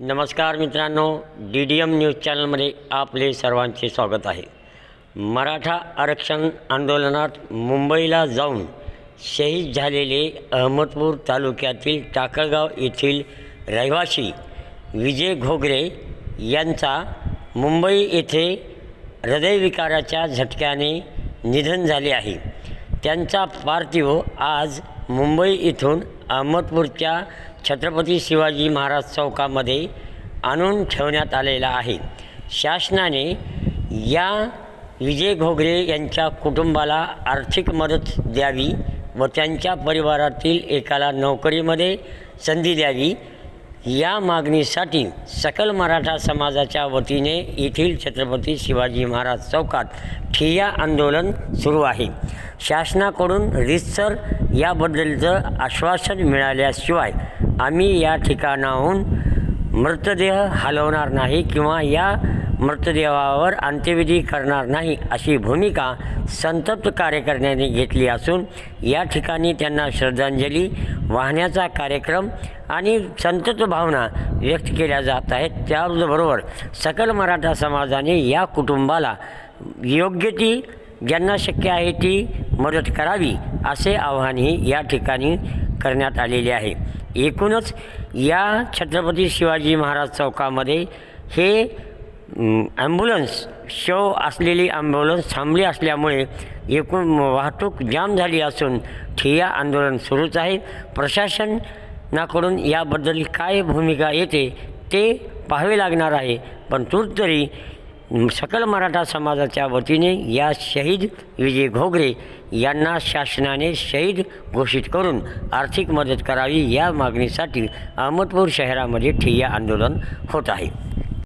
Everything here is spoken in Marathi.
नमस्कार मित्रांनो डी डी एम न्यूज चॅनलमध्ये आपले सर्वांचे स्वागत आहे. मराठा आरक्षण आंदोलनात मुंबईला जाऊन शहीद झालेले अहमदपूर तालुक्यातील टाकळगाव येथील रहिवासी विजय घोगरे यांचा मुंबई येथे हृदयविकाराच्या झटक्याने निधन झाले आहे. त्यांचा पार्थिव आज मुंबई इथून अहमदपूरच्या छत्रपती शिवाजी महाराज चौकामध्ये आणून ठेवण्यात आलेला आहे. शासनाने या विजय घोगरे यांच्या कुटुंबाला आर्थिक मदत द्यावी व त्यांच्या परिवारातील एकाला नोकरीमध्ये संधी द्यावी या मागणीसाठी सकल मराठा समाजाच्या वतीने येथील छत्रपती शिवाजी महाराज चौकात ठिय्या आंदोलन सुरू आहे. शासनाकडून रितसर याबद्दलचं आश्वासन मिळाल्याशिवाय आम्ही या ठिकाणाहून मृतदेह हलवणार नाही किंवा या मृतदेहावर अंत्यविधी करणार नाही अशी भूमिका संतप्त कार्यकर्त्यांनी घेतली असून या ठिकाणी त्यांना श्रद्धांजली वाहण्याचा कार्यक्रम आणि संतत भावना व्यक्त केल्या जात आहेत. त्याचबरोबर सकल मराठा समाजाने या कुटुंबाला योग्य ती ज्यांना शक्य आहे ती मदत करावी असे आवाहनही या ठिकाणी करण्यात आलेले आहे. एकूणच या छत्रपती शिवाजी महाराज चौकामध्ये हे ॲम्ब्युलन्स शव असलेली ॲम्ब्युलन्स थांबली असल्यामुळे एकूण वाहतूक जाम झाली असून ठिय्या आंदोलन सुरूच आहे. प्रशासनाकडून याबद्दल काय भूमिका येते ते पाहावे लागणार आहे. पण तूर्त तरी सकल मराठा समाजाच्या वतीने या शहीद विजय घोगरे यांना शासनाने शहीद घोषित करून आर्थिक मदत करावी या मागणीसाठी अहमदपूर शहरामध्ये ठिय्या आंदोलन होत आहे.